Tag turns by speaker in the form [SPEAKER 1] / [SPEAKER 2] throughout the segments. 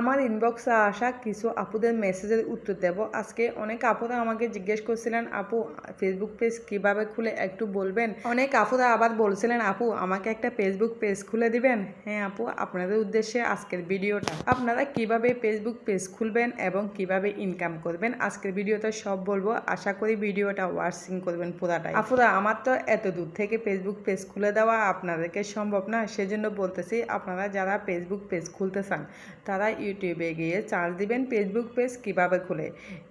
[SPEAKER 1] আমার ইনবক্সে আসা কিছু আপুদের মেসেজের উত্তর দেব। আজকে অনেক আপুরা আমাকে জিজ্ঞেস করছিলেন, আপু ফেসবুক পেজ কীভাবে খুলে? একটু বলবেন? অনেক আপুরা আবার বলছিলেন, আপু, আমাকে একটা ফেসবুক পেজ খুলে দিবেন? হ্যাঁ আপু, আপনাদের উদ্দেশ্যে আজকের ভিডিওটা। আপনারা কীভাবে ফেসবুক পেজ খুলবেন এবং কীভাবে ইনকাম করবেন, আজকের ভিডিওতে সব বলব। আশা করি ভিডিওটা ওয়াচিং করবেন পুরাটাই। আপুরা, আমার তো এত দূর থেকে ফেসবুক পেজ খুলে দেওয়া আপনাদেরকে সম্ভব না। সেজন্য বলতেছি, আপনারা যারা ফেসবুক পেজ খুলতে চান, তারা ইউটিউবে গিয়ে চার্জ দিবেন ফেসবুক পেজ কীভাবে খুলে?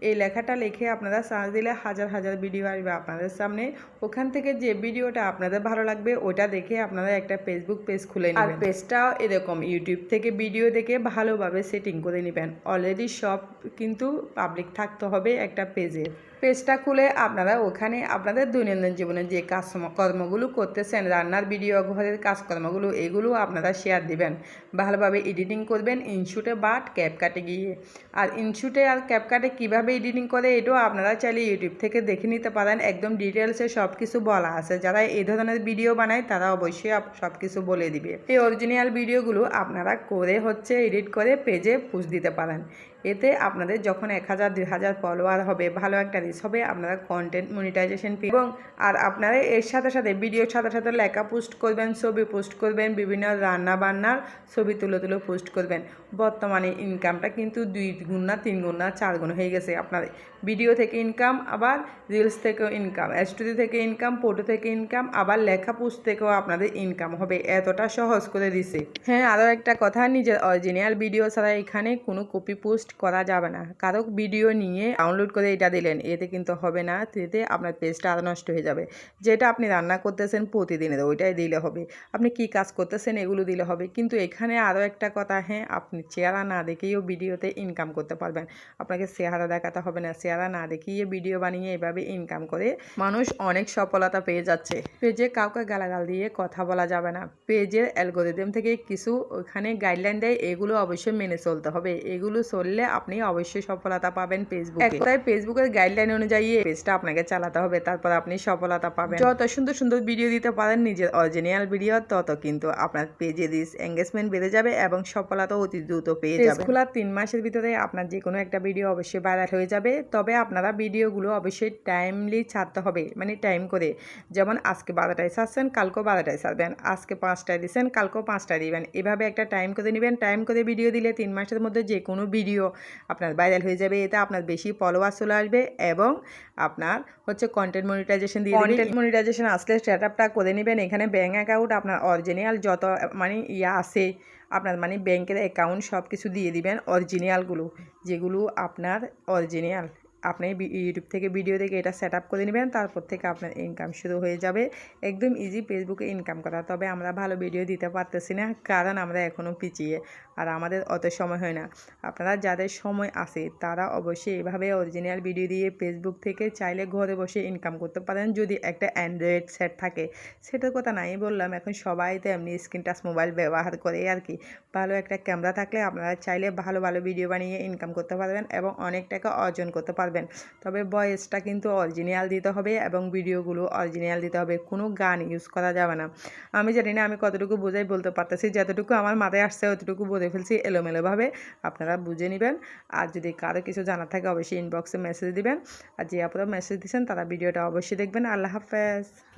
[SPEAKER 1] এই লেখাটা লিখে আপনারা চার্জ দিলে হাজার হাজার ভিডিও আসবে আপনাদের সামনে। ওখান থেকে যে ভিডিওটা আপনাদের ভালো লাগবে ওটা দেখে আপনারা একটা ফেসবুক পেজ খুলে নেবেন। আর পেজটাও এরকম ইউটিউব থেকে ভিডিও দেখে ভালোভাবে সেটিং করে নেবেন। অলরেডি সব কিন্তু পাবলিক থাকতে হবে একটা পেজে পেজটা খুলে আপনারা ওখানে আপনাদের দৈনন্দিন জীবনে যে কাজ কর্মগুলো করতেছেন, রান্নার ভিডিও ঘরের কাজকর্মগুলো, এগুলো আপনারা শেয়ার দিবেন। ভালোভাবে এডিটিং করবেন ইনশুটে বা ক্যাপকাটে গিয়ে। আর ইনশুটে আর ক্যাপকাটে কীভাবে এডিটিং করে, এটাও আপনারা চাইলে ইউটিউব থেকে দেখে নিতে পারেন। একদম ডিটেলসে সব কিছু বলা আছে। যারা এই ধরনের ভিডিও বানায়, তারা অবশ্যই সব কিছু বলে দিবে। এই অরিজিনাল ভিডিওগুলো আপনারা করে হচ্ছে এডিট করে পেজে পুষ দিতে পারেন। এতে আপনাদের যখন এক হাজার, দুই হাজার ফলোয়ার হবে, ভালো একটা রিস হবে, আপনারা কন্টেন্ট মনিটাইজেশন এবং আর আপনারা এর সাথে সাথে ভিডিওর সাথে সাথে লেখা পোস্ট করবেন, ছবি পোস্ট করবেন, বিভিন্ন রান্না বান্নার ছবি তুলে তুলে পোস্ট করবেন। বর্তমানে ইনকামটা কিন্তু দুই গুণ না, তিন গুণ না, চার গুণ হয়ে গেছে আপনার ভিডিও থেকে ইনকাম আবার রিলস থেকেও ইনকাম স্টোরি থেকে ইনকাম ফটো থেকে ইনকাম আবার লেখা পোস্ট থেকেও আপনাদের ইনকাম হবে। এতটা সহজ করে দিছে। হ্যাঁ আরও একটা কথা, নিজের অরিজিনাল ভিডিও ছাড়া এখানে কোনো কপি পোস্ট করা যাবে না। কারও ভিডিও নিয়ে ডাউনলোড করে এটা দিলেন, এতে কিন্তু হবে না, এতে আপনার পেজটা আরও নষ্ট হয়ে যাবে। যেটা আপনি রান্না করতেছেন প্রতিদিনের, ওইটাই দিলে হবে। আপনি কি কাজ করতেছেন এগুলো দিলে হবে। কিন্তু এখানে আরও একটা কথা হ্যাঁ আপনি চেহারা না দেখেও ভিডিওতে ইনকাম করতে পারবেন। আপনাকে চেহারা দেখাতে হবে না, চেহারা না দেখিয়ে ভিডিও বানিয়ে এভাবে ইনকাম করে মানুষ অনেক সফলতা পেয়ে যাচ্ছে। পেজে কাউকে গালাগাল দিয়ে কথা বলা যাবে না। পেজের অ্যালগোরিদম থেকে কিছু ওখানে গাইডলাইন দেয়, এগুলো অবশ্যই মেনে চলতে হবে। এগুলো চললে আপনি অবশ্যই সফলতা পাবেন ফেসবুকে তাই ফেসবুকের গাইডলাইন অনুযায়ী এই পেজটা আপনাকে চালাতে হবে তারপর আপনি সফলতা পাবেন। যত সুন্দর সুন্দর ভিডিও দিতে পারেন নিজের অরিজিনাল ভিডিও তত কিন্তু আপনার পেজে দিস এঙ্গেজমেন্ট বেড়ে যাবে এবং সফলতা অতি দ্রুত পেয়ে যাবে খোলার তিন মাসের ভিতরে আপনার যে কোনো একটা ভিডিও অবশ্যই ভাইরাল হয়ে যাবে। তবে আপনারা ভিডিওগুলো অবশ্যই টাইমলি ছাড়তে হবে মানে টাইম করে। যেমন আজকে বারোটায় ছাড়ছেন কালকেও বারোটায় ছাড়বেন। আজকে পাঁচটায় দিচ্ছেন কালকেও পাঁচটায় দিবেন। এভাবে একটা টাইম করে নেবেন। টাইম করে ভিডিও দিলে তিন মাসের মধ্যে যে কোনো ভিডিও আপনার ভাইরাল হয়ে যাবে, এতে আপনার বেশি ফলোয়ার চলে আসবে এবং আপনার হচ্ছে কন্টেন্ট মনিটাইজেশন দিয়ে কন্টেন্ট মনিটাইজেশন আসলে আপটা করে নেবেন। এখানে ব্যাঙ্ক অ্যাকাউন্ট আপনার অরিজিনাল যত মানে ইয়া আসে আপনার মানে ব্যাংকের অ্যাকাউন্ট সব কিছু দিয়ে দিবেন অরিজিনালগুলো যেগুলো আপনার অরিজিনাল আপনি ইউটিউব থেকে ভিডিও দেখে এটা সেট আপ করে নেবেন, তারপর থেকে আপনার ইনকাম শুরু হয়ে যাবে। একদম ইজি ফেসবুকে ইনকাম করা। তবে আমরা ভালো ভিডিও দিতে পারতেছি না, কারণ আমরা এখনও পিছিয়ে, আর আমাদের অত সময় হয় না। আপনারা যাদের সময় আছে, তারা অবশ্যই এভাবে অরিজিনাল ভিডিও দিয়ে ফেসবুক থেকে চাইলে ঘরে বসে ইনকাম করতে পারেন। যদি একটা অ্যান্ড্রয়েড সেট থাকে, সেটার কথা নাই বললাম, এখন সবাই তো এমনি স্ক্রিন টাচ মোবাইল ব্যবহার করে আর কি। ভালো একটা ক্যামেরা থাকলে আপনারা চাইলে ভালো ভালো ভিডিও বানিয়ে ইনকাম করতে পারবেন এবং অনেক টাকা অর্জন করতে পারবেন। তবে ভয়েসটা কিন্তু অরিজিনাল দিতে হবে এবং ভিডিওগুলো অরিজিনাল দিতে হবে। কোনো গান ইউজ করা যাবে না। আমি জানি না আমি কতটুকু বোঝাই বলতে পারতেছি। যতটুকু আমার মাথায় আসছে অতটুকু বলে ফেলছি এলোমেলোভাবে। আপনারা বুঝে নেবেন। আর যদি কারও কিছু জানার থাকে অবশ্যই ইনবক্সে মেসেজ দিবেন। আর যে আপনারা মেসেজ দিচ্ছেন তারা ভিডিওটা অবশ্যই দেখবেন। আল্লাহ হাফেজ।